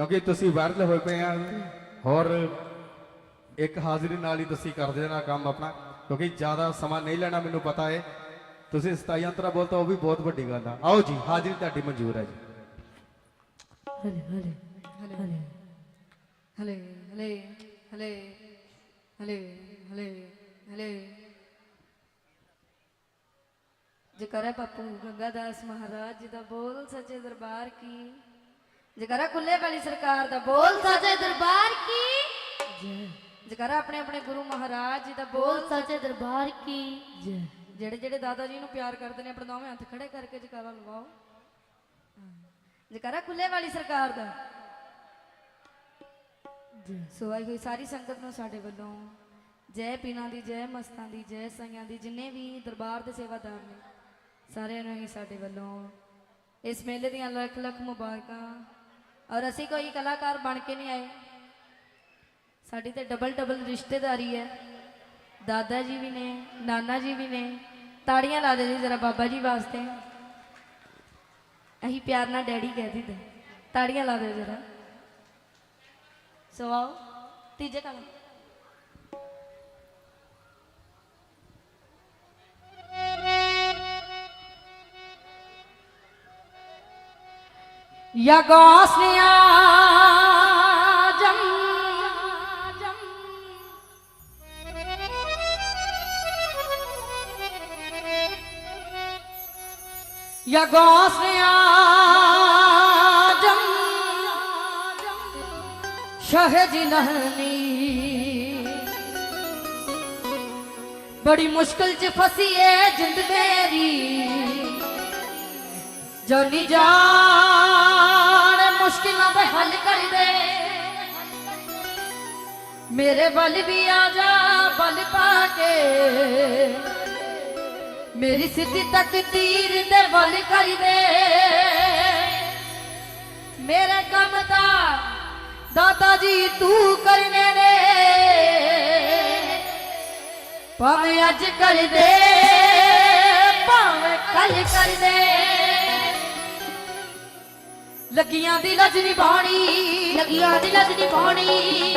ਕਿਉਂਕਿ ਤੁਸੀਂ ਵਾਇਰਲ ਹੋਏ ਪਏ ਆ। ਔਰ ਇੱਕ ਹਾਜ਼ਰੀ ਨਾਲ ਹੀ ਤੁਸੀਂ ਕਰ ਦੇਣਾ ਕੰਮ ਆਪਣਾ ਕਿਉਂਕਿ ਜ਼ਿਆਦਾ ਸਮਾਂ ਨਹੀਂ ਲੈਣਾ ਮੈਨੂੰ ਪਤਾ ਹੈ ਤੁਸੀਂ 27 ਅੰਤਰਾ ਬੋਲਤਾ ਉਹ ਵੀ ਬਹੁਤ ਵੱਡੀ ਗੱਲ ਆ। ਆਓ ਜੀ ਹਾਜ਼ਰੀ ਤੁਹਾਡੀ ਮਨਜ਼ੂਰ ਹੈ ਜੀ। ਹਲੇ ਹਲੇ ਹਲੇ ਹਲੇ। ਹਲੇ ਹਲੇ ਹਲੇ ਹਲੇ ਹਲੇ ਜਕਰਾ ਪੱਪੂ ਗੰਗਾਦਾਸ ਮਹਾਰਾਜ ਜੀ ਦਾ ਬੋਲ ਸੱਚੇ ਦਰਬਾਰ ਕੀ? ਜਕਰਾ ਕੁੱਲੇ ਵਾਲੀ ਸਰਕਾਰ ਦਾ ਬੋਲ ਸੱਚੇ ਦਰਬਾਰ ਕੀ? ਜੈ। ਜਕਰਾ ਆਪਣੇ ਆਪਣੇ ਗੁਰੂ ਮਹਾਰਾਜ ਜੀ ਦਾ ਬੋਲ ਸੱਚੇ ਦਰਬਾਰ ਕੀ? ਜਿਹੜੇ ਜਿਹੜੇ ਦਾਦਾ ਜੀ ਨੂੰ ਪਿਆਰ ਕਰਦੇ ਨੇ ਆਪਣੇ ਦੋਵੇਂ ਹੱਥ ਖੜੇ ਕਰਕੇ ਜਕਾਰਾ ਲਵਾਓ ਜਕਰਾ ਕੁੱਲੇ ਵਾਲੀ ਸਰਕਾਰ ਦਾ। ਸੋ ਆਈ ਹੋਈ ਸਾਰੀ ਸੰਗਤ ਨੂੰ ਸਾਡੇ ਵੱਲੋਂ ਜੈ ਪੀਣਾ ਦੀ ਜੈ ਮਸਤਾਂ ਦੀ ਜੈ ਸਾਈਆਂ ਦੀ ਜਿੰਨੇ ਵੀ ਦਰਬਾਰ ਦੇ ਸੇਵਾਦਾਰ ਨੇ ਸਾਰਿਆਂ ਨੂੰ ਹੀ ਸਾਡੇ ਵੱਲੋਂ ਇਸ ਮੇਲੇ ਦੀਆਂ ਲੱਖ ਲੱਖ ਮੁਬਾਰਕਾਂ ਔਰ ਅਸੀਂ ਕੋਈ ਕਲਾਕਾਰ ਬਣ ਕੇ ਨਹੀਂ ਆਏ। ਸਾਡੀ ਤੇ ਡਬਲ ਡਬਲ ਰਿਸ਼ਤੇਦਾਰੀ ਹੈ। ਦਾਦਾ ਜੀ ਵੀ ਨੇ, ਨਾਨਾ ਜੀ ਵੀ ਨੇ। ਤਾੜੀਆਂ ਲਾ ਦੇ ਜੀ ਜਰਾ ਬਾਬਾ ਜੀ ਵਾਸਤੇ। ਅਸੀਂ ਪਿਆਰ ਨਾਲ ਡੈਡੀ ਕਹਿ ਦਿੰਦੇ ਤਾੜੀਆਂ ਲਾ ਦੇ ਜਰਾ। ਸੋ ਆਓ, ਤੀਜੇ ਕਲਮ Ya Gosnia jam jam Ya Gosnia jam jam Shahid nahni ਬੜੀ ਮੁਸ਼ਕਲ ਚ ਫਸੀ ਏ ਜਿੰਦ ਮੇਰੀ ਜੋ ਨਿਜਾਤ ਮੁਸ਼ਕਿਲਾਂ ਦੇ ਹੱਲ ਕਰ ਦੇ ਮੇਰੇ ਵੱਲ ਵੀ ਆ ਜਾ ਬਲ ਪਾ ਕੇ। ਮੇਰੀ ਸਿੱਧੀ ਤੱਕ ਤੀਰ ਦੇ ਵੱਲ ਕਰ ਦੇ ਮੇਰੇ ਕੰਮ ਦਾ ਦਾਤਾ ਜੀ ਤੂੰ ਕਰਨੇ ਨੇ। ਭਾਵੇਂ ਅੱਜ ਕਰ ਦੇ ਭਾਵੇਂ ਕੱਲ ਕਰ ਦੇ ਲੱਗੀਆਂ ਦੀ ਲੱਜ ਨਿਭਾਉਣੀ ਲੱਗੀਆਂ ਦੀ ਲੱਜ ਨਿਭਾਉਣੀ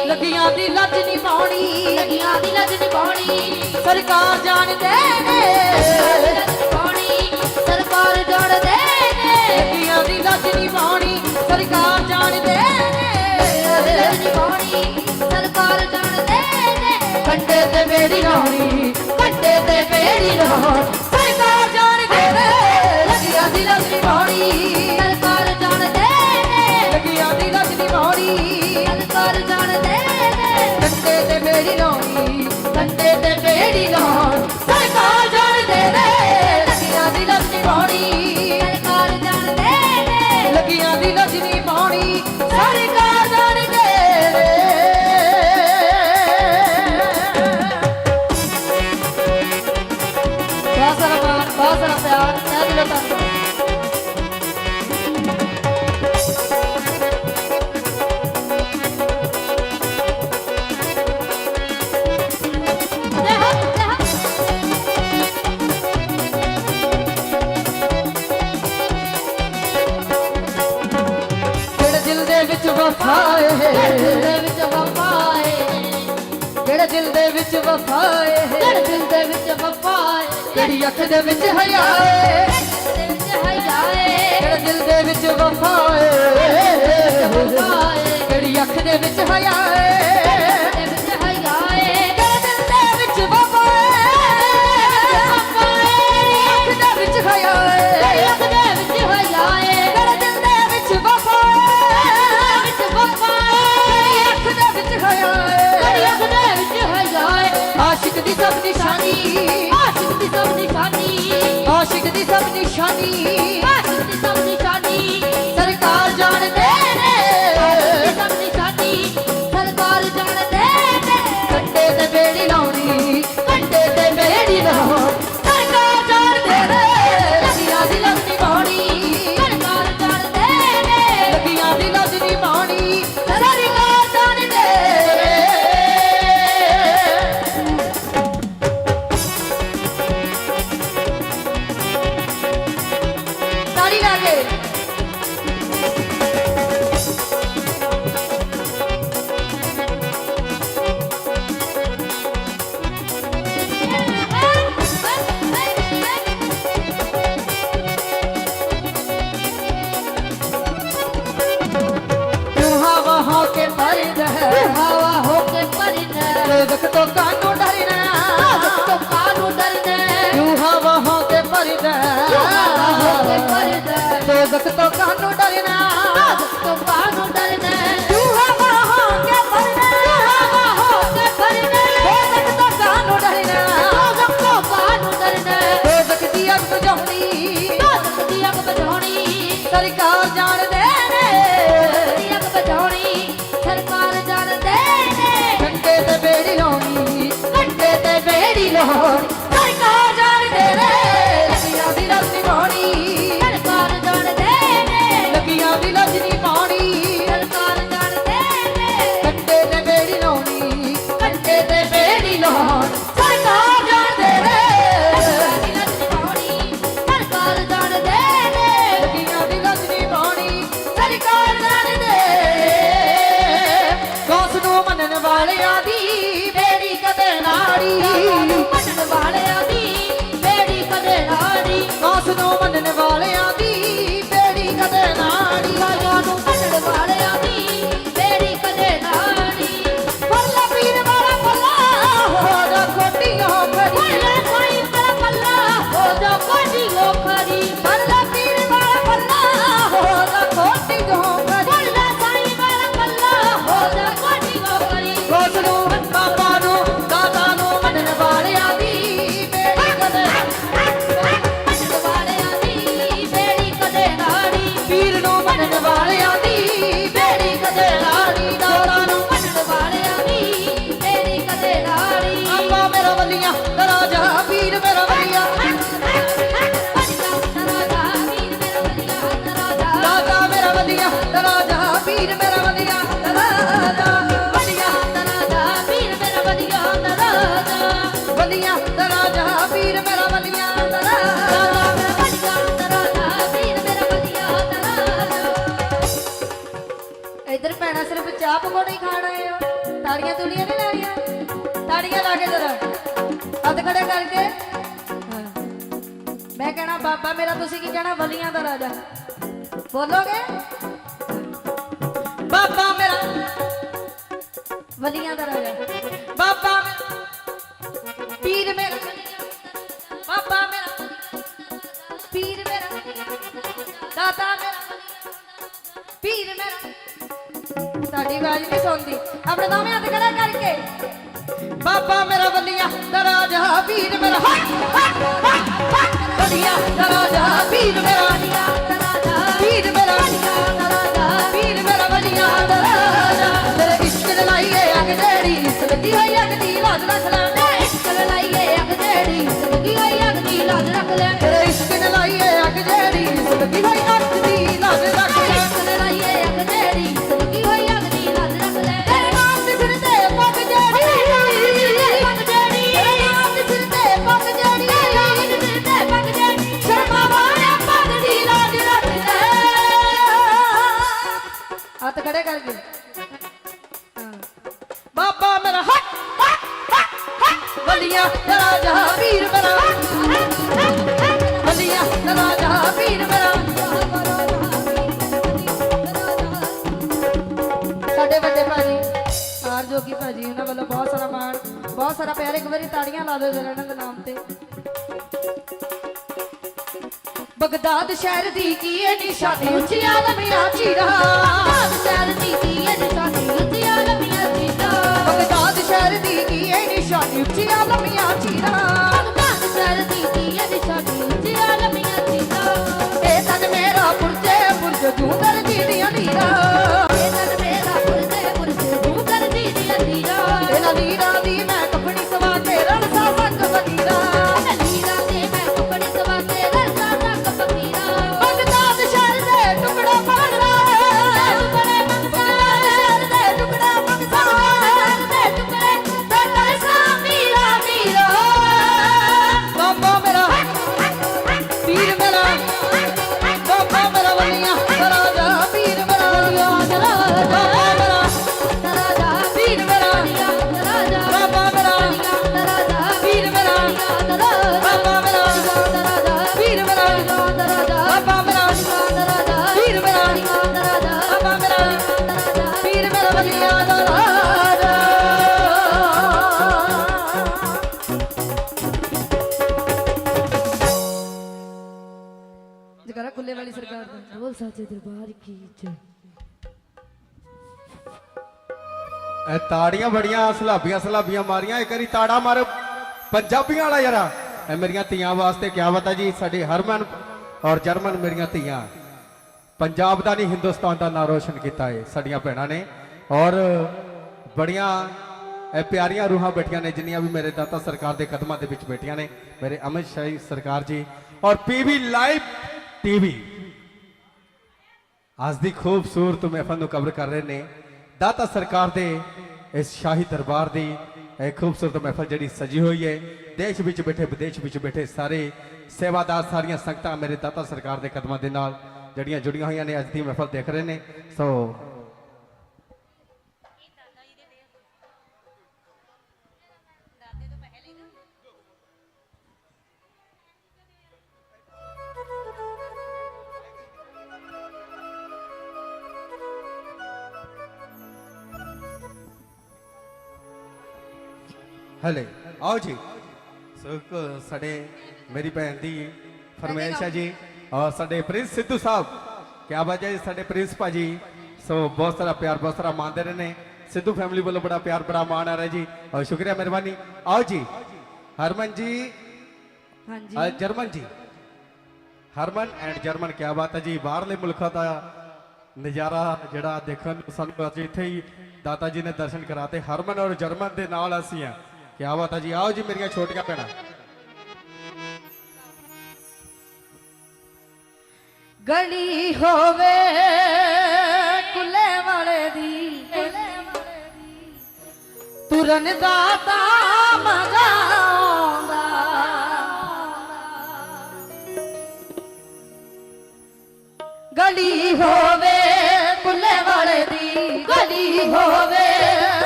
ਲੱਗੀਆਂ ਦੀ ਲੱਜ ਨਿਭਾਉਣੀ ਲੱਗੀਆਂ ਦੀ ਲੱਜ ਨਿਭਾਉਣੀ ਸਰਕਾਰ ਜਾਣਦੇ ਨੇ। ਨਿਭਾਉਣੀ ਸਰਕਾਰ ਜਾਣਦੇ ਨੇ। ਲੱਗੀਆਂ ਦੀ ਲੱਜ ਨਿਭਾਉਣੀ ਸਰਕਾਰ ਜਾਣਦੇ ਨੇ। ਲੱਜ ਨਿਭਾਉਣੀ ਸਰਕਾਰ ਜਾਣਦੇ ਨੇ। ਕੰਡੇ ਤੇ ਮੇਰੀ ਰਾਣੀ ਕੰਡੇ ਤੇ ਮੇਰੀ ਰਾਣੀ। ਤੇਰੀ ਰੋਣੀ ਕੰਡੇ ਤੇ ਬੇੜੀ ਲਾਉਣ ਸਰਕਾਰ ਜਾਣਦੇ ਨੇ ਲੱਗੀਆਂ ਦੀ। ਲੱਜਣੀ ਪਾਉਣੀ ਸਰਕਾਰ ਜਾਣਦੇ ਨੇ ਲੱਗੀਆਂ ਦੀ ਲੱਜਣੀ ਪਾਉਣੀ ਸਰਕਾਰ ਜਾਣਦੇ ਨੇ ਬਾਸਰਾ ਮਾਨ ਬਾਸਰਾ ਪਿਆਰ ਐ ਦਿਲੋਂ ਤੰਗ ਤੇਰੀ ਅੱਖ ਦੇ ਵਿੱਚ ਹਯਾ ਤੇਰੇ ਦਿਲ ਦੇ ਵਿੱਚ ਵਫਾ ਏ ਤੇਰੀ ਅੱਖ ਦੇ ਵਿੱਚ ਹਯਾ আমি ਪਰਦਾ ਲੋਕ ਤੋਂ ਕਾਨੂੰ ਡਰਨਾ ਤੋ ਕਾਨੂੰ ਡਰਦਾ ਤੂੰ ਹਵਾ ਹੋ ਕੇ ਮਰਦਾ ਹਵਾ ਹੋ ਕੇ ਪਰਦਾ ਲੋਕ ਤੋਂ ਕਾਨੂੰ ਡਰਨਾ ਦੋਜ਼ਖ ਤੋਂ ਕਾਨੂੰ ਡਰਦਾ ਲੋਕ ਦੀ ਅੱਗ ਬੁਝਾਉਣੀ ਦੋਜ਼ਖ ਦੀ ਅੱਗ ਬੁਝਾਉਣੀ। ਸਰਕਾਰ ਜਾਣਦੇ ਨੇ। ਦੀ ਅੱਗ ਬੁਝਾਉਣੀ ਸਰਕਾਰ ਜਾਣਦੇ ਨੇ। ਘੰਟੇ ਤੇ ਬੇੜੀ ਲਾਉਣੀ ਘੰਟੇ ਤੇ ਬੇੜੀ ਲਾਉਣੀ। ਪਕੌੜੇ ਹੀ ਖਾਣ ਆਏ ਹੋ। ਤਾੜੀਆਂ ਤੁਲੀਆਂ ਨਹੀਂ ਲਾਣੀਆਂ ਤਾੜੀਆਂ ਲਾ ਕੇ ਜਰਾ। ਹੱਥ ਖੜੇ ਕਰਕੇ। ਮੈਂ ਕਹਿਣਾ ਬਾਬਾ ਮੇਰਾ ਤੁਸੀਂ ਕੀ ਕਹਿਣਾ? ਵਲੀਆਂ ਦਾ ਰਾਜਾ। ਬੋਲੋਗੇ? ਬਾਬਾ ਮੇਰਾ। ਵਲੀਆਂ ਦਾ ਰਾਜਾ। ਬਾਬਾ ਗੱਲ ਆਵਾਜ਼ ਨਹੀਂ ਸੁਣਦੀ ਆਪਣੇ ਦੋਵੇਂ ਹੱਥ ਖੜਾ ਕਰਕੇ। ਬਾਬਾ ਮੇਰਾ ਵੱਲੀਆਂ, ਦਰਾਜਾ ਪੀਰ ਮੇਰਾ। ਵੱਲੀਆਂ, ਦਰਾਜਾ ਪੀਰ ਮੇਰਾ। ਪੀਰ ਮੇਰਾ। ਪੀਰ ਮੇਰਾ ਵੱਲੀਆਂ, ਦਰਾਜਾ ਤੇਰੇ ਇਸ਼ਕ ਦੇ ਲਾਈਏ ਅੱਗ ਜਿਹੜੀ ਸਲਦੀ ਹੋਈ ਅੱਗ ਦੀ, ਲਾਜ ਰੱਖ ਲੈ। ਤੇਰੇ ਇਸ਼ਕ ਦੇ ਲਾਈਏ ਅੱਗ ਜਿਹੜੀ ਸਲਦੀ ਹੋਈ ਅੱਗ ਦੀ, ਲਾਜ ਰੱਖ ਲੈ। ਤੇਰੇ ਨਾਮ ਬਹੁਤ ਇੱਕ ਵਾਰੀ ਤਾੜੀਆਂ ਲਾ ਦਿਓ ਜਰਾ ਇਹਨਾਂ ਦੇ ਨਾਮ ਤੇ। ਬਗਦਾਦ ਸ਼ਹਿਰ ਦੀ ਕੀ ਇਹ ਨਿਸ਼ਾਨੀ? ਉੱਚੀ ਆਲਮੀਆਂ ਚੀਰਾ। ਸ਼ਹਿਰ ਦੀ ਕੀ ਇਹ ਨਿਸ਼ਾਨੀ? ਉੱਚੀ ਆਲਮੀਆਂ ਚੀਤਾ ਬਗਦਾਦ ਸ਼ਹਿਰ ਦੀ ਕੀ ਇਹ ਨਿਸ਼ਾਨੀ? ਉੱਚੀ ਆਲਮੀਆਂ ਚੀਰਾ। ਸਰਕਾਰ ਦਾ ਬੋਲ ਸਾਚੇ ਦਰਬਾਰ ਕੀ ਜੈ ਇਹ ਤਾੜੀਆਂ ਬੜੀਆਂ, ਸਲਾਬੀਆਂ ਸਲਾਬੀਆਂ ਮਾਰੀਆਂ, ਇੱਕ ਵਾਰੀ ਤਾੜਾ ਮਾਰ। ਪੰਜਾਬੀਆਂ ਵਾਲਾ ਯਾਰਾ। ਇਹ ਮੇਰੀਆਂ ਧੀਆਂ ਵਾਸਤੇ ਕਿਆ ਬਤਾ ਜੀ, ਸਾਡੇ ਹਰਮਨ ਔਰ ਜਰਮਨ ਮੇਰੀਆਂ ਧੀਆਂ। ਪੰਜਾਬ ਦਾ ਨਹੀਂ, ਹਿੰਦੁਸਤਾਨ ਦਾ ਨਾਂ ਰੋਸ਼ਨ ਕੀਤਾ ਏ, ਸਾਡੀਆਂ ਭੈਣਾਂ ਨੇ। ਔਰ ਬੜੀਆਂ ਇਹ ਪਿਆਰੀਆਂ ਰੂਹਾਂ ਬੈਠੀਆਂ ਨੇ, ਜਿੰਨੀਆਂ ਵੀ ਮੇਰੇ ਦਾਤਾ ਸਰਕਾਰ ਦੇ ਕਦਮਾਂ ਦੇ ਵਿੱਚ ਬੈਠੀਆਂ ਨੇ। ਮੇਰੇ ਅਮਿਤ ਸ਼ਾਹੀ ਸਰਕਾਰ ਜੀ ਔਰ ਪੀਵੀ ਲਾਈਵ ਟੀਵੀ। ਅੱਜ ਦੀ ਖੂਬਸੂਰਤ ਮਹਿਫਲ ਨੂੰ ਕਵਰ ਕਰ ਰਹੇ ਨੇ ਦਾਤਾ ਸਰਕਾਰ ਦੇ ਇਸ ਸ਼ਾਹੀ ਦਰਬਾਰ ਦੀ ਇਹ ਖੂਬਸੂਰਤ ਮਹਿਫਲ ਜਿਹੜੀ ਸਜੀ ਹੋਈ ਹੈ। ਦੇਸ਼ ਵਿੱਚ ਬੈਠੇ, ਵਿਦੇਸ਼ ਵਿੱਚ ਬੈਠੇ ਸਾਰੇ ਸੇਵਾਦਾਰ, ਸਾਰੀਆਂ ਸੰਗਤਾਂ ਮੇਰੇ ਦਾਤਾ ਸਰਕਾਰ ਦੇ ਕਦਮਾਂ ਦੇ ਨਾਲ ਜਿਹੜੀਆਂ ਜੁੜੀਆਂ ਹੋਈਆਂ ਨੇ, ਅੱਜ ਦੀ ਮਹਿਫਲ ਦੇਖ ਰਹੇ ਨੇ। ਸੋ ਹਲੇ ਆਓ ਜੀ ਸੋ ਇੱਕ ਸਾਡੇ ਮੇਰੀ ਭੈਣ ਦੀ ਫਰਮਾਇਸ਼ ਹੈ ਜੀ ਔਰ ਸਾਡੇ ਪ੍ਰਿੰਸ ਸਿੱਧੂ ਸਾਹਿਬ ਕਿਆ ਬਾਤ ਹੈ ਜੀ ਸਾਡੇ ਪ੍ਰਿੰਸ ਭਾਜੀ ਸੋ ਬਹੁਤ ਸਾਰਾ ਪਿਆਰ ਬਹੁਤ ਸਾਰਾ ਮਾਣ ਦੇ ਰਹੇ ਨੇ ਸਿੱਧੂ ਫੈਮਿਲੀ ਵੱਲੋਂ ਬੜਾ ਪਿਆਰ ਬੜਾ ਮਾਣ ਆ ਰਿਹਾ ਜੀ ਔਰ ਸ਼ੁਕਰੀਆ ਮਿਹਰਬਾਨੀ ਆਓ ਜੀ ਹਰਮਨ ਜੀ ਹਾਂਜੀ ਅ, ਜਰਮਨ ਜੀ ਹਰਮਨ ਐਂਡ ਜਰਮਨ ਕਿਆ ਬਾਤ ਹੈ ਜੀ ਬਾਹਰਲੇ ਮੁਲਕਾਂ ਦਾ ਨਜ਼ਾਰਾ ਜਿਹੜਾ ਦੇਖਣ ਨੂੰ ਸਾਨੂੰ ਅੱਜ ਇੱਥੇ ਹੀ ਦਾਤਾ ਜੀ ਨੇ ਦਰਸ਼ਨ ਕਰਾਤੇ ਹਰਮਨ ਔਰ ਜਰਮਨ ਦੇ ਨਾਲ ਅਸੀਂ ਆ ਕਿਆ ਬਾਤ ਹੈ ਜੀ, ਆਓ ਜੀ ਮੇਰੀਆਂ ਛੋਟੀਆਂ ਭੈਣਾਂ। ਗਲੀ ਹੋਵੇ ਕੁੱਲੇ ਵਾਲੇ ਦੀ। ਤੁਰਨ ਦਾਤਾ ਤਾਂ ਗਲੀ ਹੋਵੇ ਕੁਲੇ ਵਾਲੇ ਦੀ। ਗਲੀ ਹੋਵੇ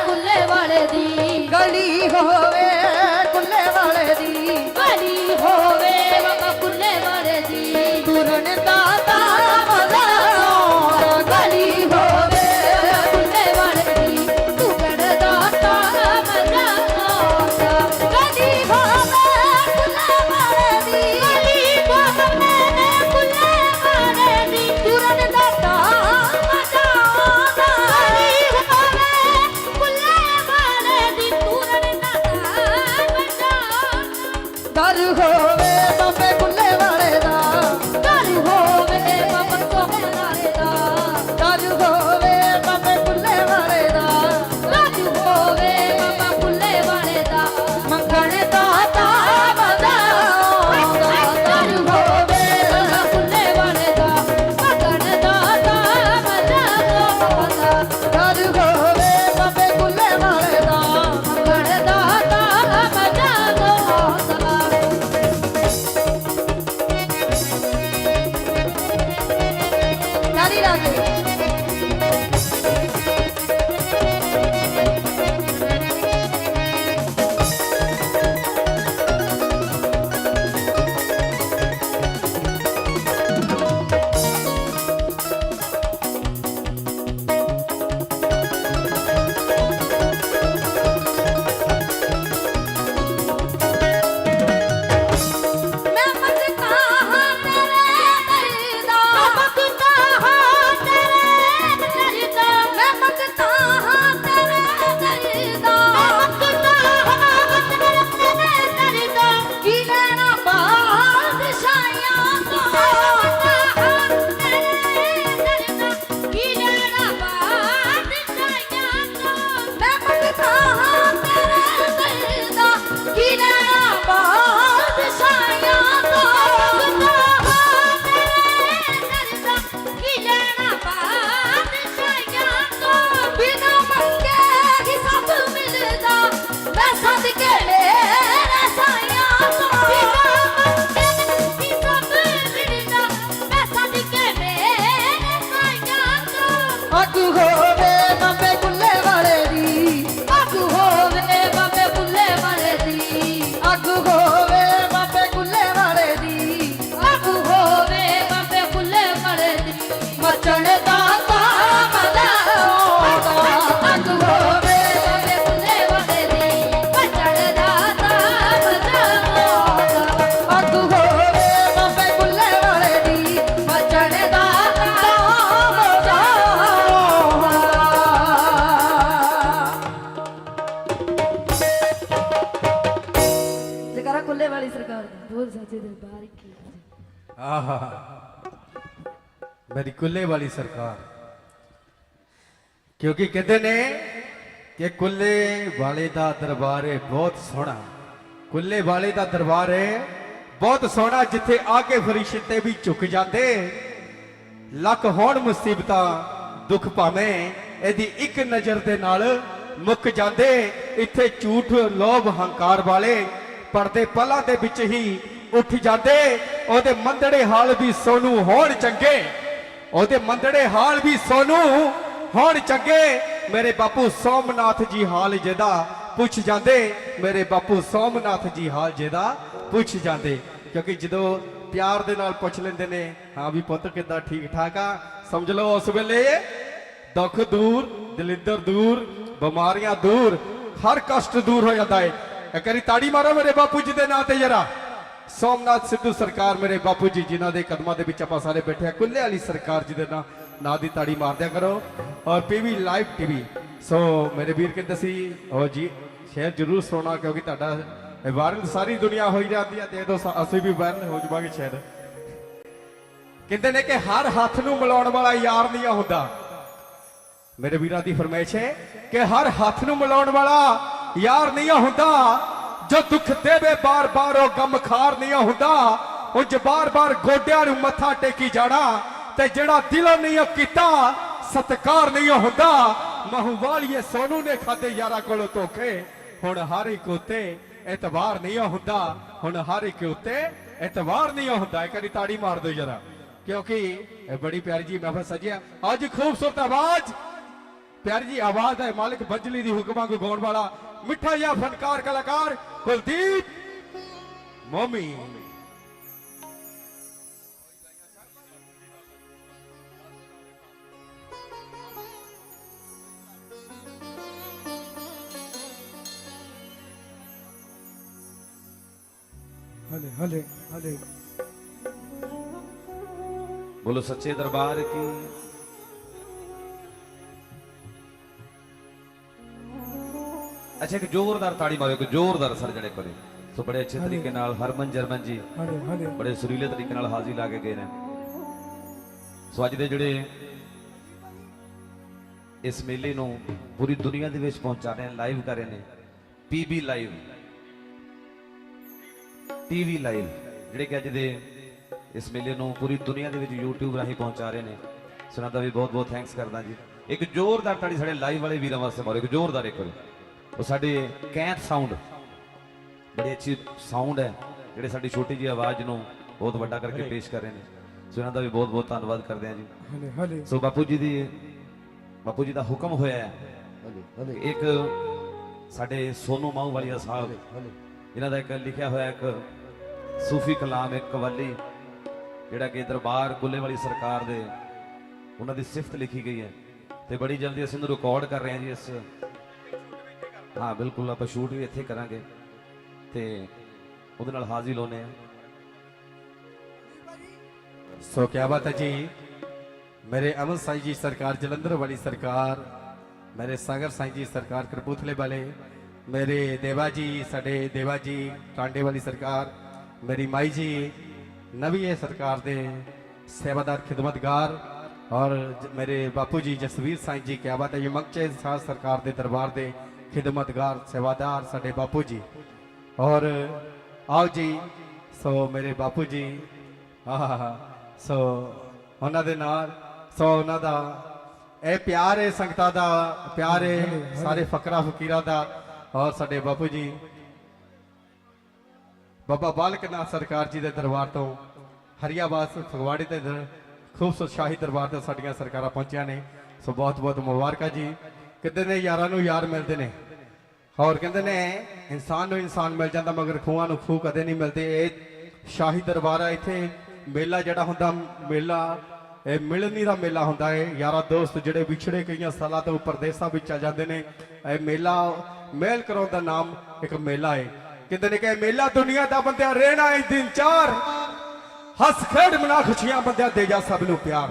ਕੁੱਲੇ ਵਾਲੇ ਦੀ। ਗਲੀ ਹੋਵੇ ਕੁੱਲੇ ਵਾਲੇ ਦੀ। ਮੇਰੀ ਕੁੱਲੇ ਵਾਲੀ ਸਰਕਾਰ। ਕਿਉਂਕਿ ਕਹਿੰਦੇ ਨੇ ਕਿ ਕੁੱਲੇ ਵਾਲੇ ਦਾ ਦਰਬਾਰ ਹੈ ਬਹੁਤ ਸੋਹਣਾ। ਕੁੱਲੇ ਵਾਲੇ ਦਾ ਦਰਬਾਰ ਹੈ ਬਹੁਤ ਸੋਹਣਾ, ਜਿੱਥੇ ਆ ਕੇ ਫਰਿਸ਼ਤੇ ਵੀ ਝੁਕ ਜਾਂਦੇ। ਲੱਖ ਹੋਣ ਮੁਸੀਬਤਾਂ, ਦੁੱਖ ਭਾਵੇਂ ਇਹਦੀ ਇੱਕ ਨਜ਼ਰ ਦੇ ਨਾਲ ਮੁੱਕ ਜਾਂਦੇ। ਇੱਥੇ ਝੂਠ, ਲੋਭ, ਹੰਕਾਰ ਵਾਲੇ ਪਰਦੇ ਪਲਾਂ ਦੇ ਵਿੱਚ ਹੀ ਉੱਠ ਜਾਂਦੇ। ਉਹਦੇ ਮੰਦੜੇ ਹਾਲ ਵੀ ਸੋਨੂੰ ਹੋਣ ਚੰਗੇ। ਉਹਦੇ ਮੰਦੜੇ ਹਾਲ ਵੀ ਸੋਨੂੰ ਹੋਣ ਚੰਗੇ। ਮੇਰੇ ਬਾਪੂ ਸੋਮਨਾਥ ਜੀ ਹਾਲ ਜਿਹਦਾ ਪੁੱਛ ਜਾਂਦੇ। ਮੇਰੇ ਬਾਪੂ ਸੋਮਨਾਥ ਜੀ ਹਾਲ ਜਿਹਦਾ ਪੁੱਛ ਜਾਂਦੇ। ਕਿਉਂਕਿ ਜਦੋਂ ਪਿਆਰ ਦੇ ਨਾਲ ਪੁੱਛ ਲੈਂਦੇ ਨੇ, ਹਾਂ ਵੀ ਪੁੱਤ ਕਿੱਦਾਂ ਠੀਕ ਠਾਕ ਆ? ਸਮਝ ਲਓ ਉਸ ਵੇਲੇ। ਦੁੱਖ ਦੂਰ, ਦਲਿੱਦਰ ਦੂਰ, ਬਿਮਾਰੀਆਂ ਦੂਰ, ਹਰ ਕਸ਼ਟ ਦੂਰ ਹੋ ਜਾਂਦਾ ਹੈ ਇੱਕ ਵਾਰੀ ਤਾੜੀ ਮਾਰੋ ਮੇਰੇ ਬਾਪੂ ਜੀ ਦੇ ਨਾਂ ਤੇ ਜਰਾ। ਸੋਮਨਾਥ ਸਿੱਧੂ ਸਰਕਾਰ ਮੇਰੇ ਬਾਪੂ ਜੀ, ਜਿਨ੍ਹਾਂ ਦੇ ਕਦਮਾਂ ਦੇ ਵਿੱਚ ਆਪਾਂ ਸਾਰੇ ਬੈਠੇ ਆ ਕੁੱਲੇ ਵਾਲੀ ਸਰਕਾਰ ਜੀ ਦੇ ਨਾਂ ਨਾਂ ਦੀ ਤਾੜੀ ਮਾਰਦਿਆ ਕਰੋ। ਔਰ ਪੀਵੀ ਲਾਈਵ ਟੀਵੀ ਸੋ ਮੇਰੇ ਵੀਰ ਕਹਿੰਦੇ ਸੀ ਉਹ ਜੀ ਸ਼ੇਅਰ ਜਰੂਰ ਸੁਣਨਾ ਕਿਉਂਕਿ ਤੁਹਾਡਾ ਵਾਇਰਲ ਸਾਰੀ ਦੁਨੀਆ ਹੋਈ ਜਾਂਦੀ ਹੈ ਦੇ ਦੋ ਅਸੀਂ ਵੀ ਵਾਇਰਲ ਹੋ ਜਾਵਾਂਗੇ ਸ਼ਾਇਦ ਕਹਿੰਦੇ ਨੇ ਕਿ ਹਰ ਹੱਥ ਨੂੰ ਮਿਲਾਉਣ ਵਾਲਾ ਯਾਰ ਨਹੀਂ ਹੁੰਦਾ। ਮੇਰੇ ਵੀਰਾਂ ਦੀ ਫਰਮਾਇਸ਼ ਹੈ ਕਿ ਹਰ ਹੱਥ ਨੂੰ ਮਿਲਾਉਣ ਵਾਲਾ ਯਾਰ ਨਹੀਂ ਹੁੰਦਾ। ਜੋ ਦੁੱਖ ਦੇਵੇ, ਬਾਰ-ਬਾਰ ਉਹ ਗਮ ਖਾਰ ਨਹੀਂ ਹੁੰਦਾ। ਉਂਝ ਬਾਰ-ਬਾਰ ਗੋਡਿਆਂ ਨੂੰ ਮੱਥਾ ਟੇਕੀ ਜਾਣਾ ਤੇ ਜਿਹੜਾ ਦਿਲੋਂ ਨਹੀਂ ਕੀਤਾ, ਸਤਕਾਰ ਨਹੀਂ ਹੁੰਦਾ। ਮਹੂ ਵਾਲੀਏ ਸੋਨੂ ਨੇ ਖਾਦੇ ਯਾਰਾਂ ਕੋਲੋਂ ਧੋਖੇ। ਹੁਣ ਹਰ ਇੱਕ ਉਤੇ ਇਤਬਾਰ ਨਹੀਂ ਹੁੰਦਾ। ਹੁਣ ਹਰ ਇੱਕ ਉਤੇ ਇਤਬਾਰ ਨਹੀਂ ਹੁੰਦਾ। ਇੱਕ ਵਾਰੀ ਤਾੜੀ ਮਾਰ ਦਿਓ ਜਰਾ। ਕਿਉਂਕਿ ਇਹ ਬੜੀ ਪਿਆਰੀ ਜੀ ਮਹਿਫਲ ਸਜਿਆ। ਅੱਜ ਖੂਬਸੂਰਤ ਆਵਾਜ਼। ਪਿਆਰੀ ਜੀ ਆਵਾਜ਼ ਹੈ ਮਾਲਕ ਬੰਜਲੀ ਦੀ ਹੁਕਮਾਂ ਨੂੰ ਗਾਉਣ ਵਾਲਾ ਮਿੱਠਾ ਜਿਹਾ ਫਨਕਾਰ ਕਲਾਕਾਰ ਕੁਲਦੀਪ ਮੋਮੀ ਹਲੇ ਹਲੇ ਹਲੇ ਬੋਲੋ ਸੱਚੇ ਦਰਬਾਰ ਕੀ ਅੱਛਾ ਇੱਕ ਜ਼ੋਰਦਾਰ ਤਾੜੀ ਮਾਰਿਓ ਕਿ ਜ਼ੋਰਦਾਰ ਸਰ ਜਿਹੜੇ ਕੋਲੇ ਸੋ ਬੜੇ ਅੱਛੇ ਤਰੀਕੇ ਨਾਲ ਹਰਮਨ ਜਰਮਨ ਜੀ ਬੜੇ ਸੁਰੀਲੇ ਤਰੀਕੇ ਨਾਲ ਹਾਜ਼ਰੀ ਲਾ ਕੇ ਗਏ ਨੇ। ਸੋ ਅੱਜ ਦੇ ਜਿਹੜੇ ਇਸ ਮੇਲੇ ਨੂੰ ਪੂਰੀ ਦੁਨੀਆ ਦੇ ਵਿੱਚ ਪਹੁੰਚਾ ਰਹੇ ਨੇ ਲਾਈਵ ਕਰ ਰਹੇ ਨੇ। ਪੀਬੀ ਲਾਈਵ ਟੀਵੀ ਲਾਈਵ ਜਿਹੜੇ ਕਿ ਅੱਜ ਦੇ ਇਸ ਮੇਲੇ ਨੂੰ ਪੂਰੀ ਦੁਨੀਆ ਦੇ ਵਿੱਚ YouTube ਰਾਹੀਂ ਪਹੁੰਚਾ ਰਹੇ ਨੇ। ਸੁਣਾ ਦਾ ਵੀ ਬਹੁਤ ਬਹੁਤ ਥੈਂਕਸ ਕਰਦਾ ਜੀ। ਇੱਕ ਜ਼ੋਰਦਾਰ ਤਾੜੀ ਸਾਡੇ ਲਾਈਵ ਵਾਲੇ ਵੀਰਾਂ ਵਾਸਤੇ ਮਾਰੋ ਇੱਕ ਜ਼ੋਰਦਾਰ ਇੱਕ ਵਾਰੀ। ਉਹ ਸਾਡੇ ਕੈਂਥ ਸਾਊਂਡ ਬੜੀ ਅੱਛੀ ਸਾਊਂਡ ਹੈ ਜਿਹੜੇ ਸਾਡੀ ਛੋਟੀ ਜੀ ਆਵਾਜ਼ ਨੂੰ ਬਹੁਤ ਵੱਡਾ ਕਰਕੇ ਪੇਸ਼ ਕਰ ਰਹੇ ਨੇ। ਸੋ ਇਹਨਾਂ ਦਾ ਵੀ ਬਹੁਤ ਬਹੁਤ ਧੰਨਵਾਦ ਕਰਦੇ ਹਾਂ ਜੀ। ਹਲੇ ਹਲੇ। ਸੋ ਬਾਪੂ ਜੀ ਦੀ ਬਾਪੂ ਜੀ ਦਾ ਹੁਕਮ ਹੋਇਆ ਹੈ। ਇੱਕ ਸਾਡੇ ਸੋਨੂ ਮਾਊ ਵਾਲੀ ਸਾਹਿਬ ਇਹਨਾਂ ਦਾ ਇੱਕ ਲਿਖਿਆ ਹੋਇਆ ਇੱਕ ਸੂਫੀ ਕਲਾਮ ਇੱਕ ਕਵਾਲੀ ਜਿਹੜਾ ਕਿ ਦਰਬਾਰ ਗੁੱਲੇ ਵਾਲੀ ਸਰਕਾਰ ਦੇ ਉਹਨਾਂ ਦੀ ਸਿਫਤ ਲਿਖੀ ਗਈ ਹੈ। ਤੇ ਬੜੀ ਜਲਦੀ ਅਸੀਂ ਇਹਨੂੰ ਰਿਕਾਰਡ ਕਰ ਰਹੇ ਹਾਂ ਜੀ ਇਸ ਹਾਂ, ਬਿਲਕੁਲ, ਆਪਾਂ ਸ਼ੂਟ ਵੀ ਇੱਥੇ ਕਰਾਂਗੇ ਤੇ ਉਹਦੇ ਨਾਲ ਹਾਜ਼ਰੀ ਲਾਉਨੇ ਆ ਸੋ ਕਿਆ ਬਾਤ ਹੈ ਜੀ। ਮੇਰੇ ਅਮਨ ਸਾਈ ਜੀ ਸਰਕਾਰ, ਜਲੰਧਰ ਵਾਲੀ ਸਰਕਾਰ, ਮੇਰੇ ਸਾਗਰ ਸਾਈ ਜੀ ਸਰਕਾਰ ਕਰਪੂਥਲੇ ਵਾਲੇ, ਮੇਰੇ ਦੇਵਾ ਜੀ, ਸਾਡੇ ਦੇਵਾ ਜੀ, ਟਾਂਡੇ ਵਾਲੀ ਸਰਕਾਰ, ਮੇਰੀ ਮਾਈ ਜੀ, ਨਵੀਂ ਸਰਕਾਰ ਦੇ ਸੇਵਾਦਾਰ, ਖਿਦਮਤਗਾਰ ਔਰ ਮੇਰੇ ਬਾਪੂ ਜੀ ਜਸਵੀਰ ਸਾਈ ਜੀ, ਕਿਆ ਬਾਤ ਹੈ ਜੀ ਮਕਚੇ ਸਾਹ ਸਰਕਾਰ ਦੇ ਦਰਬਾਰ ਦੇ ਖਿਦਮਤਗਾਰ, ਸੇਵਾਦਾਰ ਸਾਡੇ ਬਾਪੂ ਜੀ। ਔਰ ਆਓ ਜੀ, ਸੋ ਮੇਰੇ ਬਾਪੂ ਜੀ ਆਹ ਸੋ ਉਹਨਾਂ ਦੇ ਨਾਲ, ਸੋ ਉਹਨਾਂ ਦਾ ਇਹ ਪਿਆਰ ਹੈ ਸੰਗਤਾਂ ਦਾ, ਪਿਆਰ ਹੈ ਸਾਰੇ ਫਕਰਾ, ਫਕੀਰਾਂ ਦਾ, ਔਰ ਸਾਡੇ ਬਾਪੂ ਜੀ। ਬਾਬਾ ਬਾਲਕ ਨਾਥ ਸਰਕਾਰ ਜੀ ਦੇ ਦਰਬਾਰ ਤੋਂ, ਹਰੀਆਬਾਦ ਫਗਵਾੜੇ ਦੇ ਦਰ- ਖੂਬਸੂਰਤ ਸ਼ਾਹੀ ਦਰਬਾਰ ਤੇ ਸਾਡੀਆਂ ਸਰਕਾਰਾਂ ਪਹੁੰਚੀਆਂ ਨੇ। ਸੋ ਬਹੁਤ ਬਹੁਤ ਮੁਬਾਰਕਾਂ ਜੀ। ਕਿਤੇ ਨੇ ਯਾਰਾਂ ਨੂੰ ਯਾਰ ਮਿਲਦੇ ਨੇ। ਹੋਰ ਕਹਿੰਦੇ ਨੇ, ਇਨਸਾਨ ਨੂੰ ਇਨਸਾਨ ਮਿਲ ਜਾਂਦਾ ਮਗਰ ਖੂਹਾਂ ਨੂੰ ਖੂਹ ਕਦੇ ਨਹੀਂ ਮਿਲਦੇ। ਇਹ ਸ਼ਾਹੀ ਦਰਬਾਰ ਆ, ਇੱਥੇ ਮੇਲਾ ਜਿਹੜਾ ਹੁੰਦਾ, ਮੇਲਾ, ਇਹ ਮਿਲਣੀ ਦਾ ਮੇਲਾ ਹੁੰਦਾ ਹੈ। ਯਾਰਾ ਦੋਸਤ ਜਿਹੜੇ ਵਿਛੜੇ ਕਈਆਂ ਸਾਲਾਂ ਤੋਂ ਪਰਦੇਸਾਂ ਵਿੱਚ ਚਲ ਜਾਂਦੇ ਨੇ, ਇਹ ਮੇਲਾ, ਮੇਲ ਕਰਾਉਣ ਦਾ ਨਾਮ ਇੱਕ ਮੇਲਾ ਹੈ। ਕਹਿੰਦੇ ਨੇ ਕਿ ਮੇਲਾ ਦੁਨੀਆ ਦਾ ਬੰਦਿਆ ਰਹਿਣਾ ਹੈ, ਦਿਨ ਚਾਰ। ਹੱਸ ਖੇਡ ਮਨਾ ਖੁਸ਼ੀਆਂ ਬੰਦਿਆ ਦੇ ਜਾ ਸਭ ਨੂੰ ਪਿਆਰ।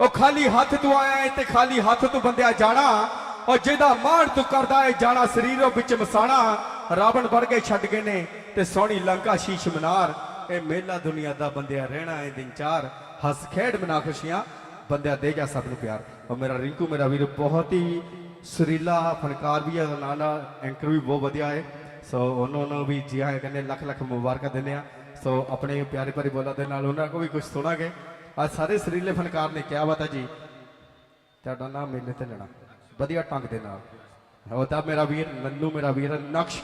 ਉਹ ਖਾਲੀ ਹੱਥ ਤੂੰ ਆਇਆ ਹੈ ਤੇ ਖਾਲੀ ਹੱਥ ਤੂੰ ਬੰਦਿਆ ਜਾਣਾ। ਔਰ ਜਿਹਦਾ ਮਾਣ ਤੂੰ ਕਰਦਾ ਏ, ਜਾਣਾ ਸਰੀਰੋਂ ਵਿੱਚ ਮਸਾਣਾ, ਰਾਵਣ ਵਰਗੇ ਛੱਡ ਗਏ ਨੇ ਤੇ ਸੋਹਣੀ ਲੰਕਾ ਸ਼ੀਸ਼ ਮਨਾਰ। ਇਹ ਮੇਲਾ ਦੁਨੀਆ ਦਾ ਬੰਦਿਆ ਰਹਿਣਾ ਹੈ ਦਿਨ ਚਾਰ। ਹੱਸ ਖੇਡ ਮਨਾ ਖੁਸ਼ੀਆਂ, ਬੰਦਿਆ ਦੇ ਜਾ ਸਭ ਨੂੰ ਪਿਆਰ। ਔਰ ਮੇਰਾ ਰਿੰਕੂ, ਮੇਰਾ ਵੀਰ, ਬਹੁਤ ਹੀ ਸੁਰੀਲਾ ਫਨਕਾਰ ਵੀ ਹੈ ਨਾਲ ਨਾਲ ਐਂਕਰ ਵੀ ਬਹੁਤ ਵਧੀਆ ਹੈ ਸੋ ਉਹਨਾਂ ਨੂੰ ਵੀ ਜੀ ਆਇਆਂ ਕਹਿੰਦੇ, ਲੱਖ ਲੱਖ ਮੁਬਾਰਕਾਂ ਦਿੰਦੇ ਆ ਸੋ ਆਪਣੇ ਪਿਆਰੇ ਭਰੇ ਬੋਲਾਂ ਦੇ ਨਾਲ ਉਹਨਾਂ ਕੋ ਵੀ ਕੁਝ ਸੁਣਾਂਗੇ। ਅੱਜ ਸਾਰੇ ਸੁਰੀਲੇ ਫਨਕਾਰ ਨੇ ਕਿਹਾ ਬਾਤ ਹੈ ਜੀ। ਤੁਹਾਡਾ ਨਾਮ ਮੇਲੇ ਤੇ ਲੈਣਾ। ਵਧੀਆ ਢੰਗ ਦੇ ਨਾਲ। ਉਹ ਮੇਰਾ ਵੀਰ ਨੰਨੂ, ਮੇਰਾ ਵੀਰ ਨਕਸ਼।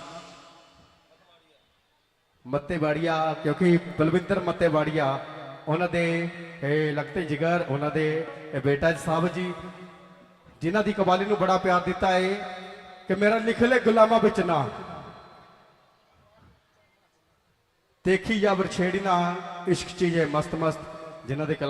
ਮੱਤੇਵਾੜੀਆ, ਕਿਉਂਕਿ ਬਲਵਿੰਦਰ ਮੱਤੇਵਾੜੀਆ, ਉਹਨਾਂ ਦੇ, ਇਹ ਜਿਗਰ, ਉਹਨਾਂ ਦੇ ਬੇਟਾ ਸਾਹਿਬ ਜੀ, ਜਿਨ੍ਹਾਂ ਦੀ ਕਵਾਲੀ ਨੂੰ ਬੜਾ ਪਿਆਰ ਦਿੱਤਾ ਹੈ ਕਿ ਮੇਰਾ ਲਿਖਲੇ ਗੁਲਾਮਾਂ ਵਿੱਚ ਨਾ। ਦੇਖੀ ਜਾਂ ਵਰਛੇੜੀ ਨਾ, ਇਸ਼ਕ ਚੀਜ਼ੇ ਮਸਤ ਮਸਤ ਜਿਨ੍ਹਾਂ ਦੇ ਕਲਾ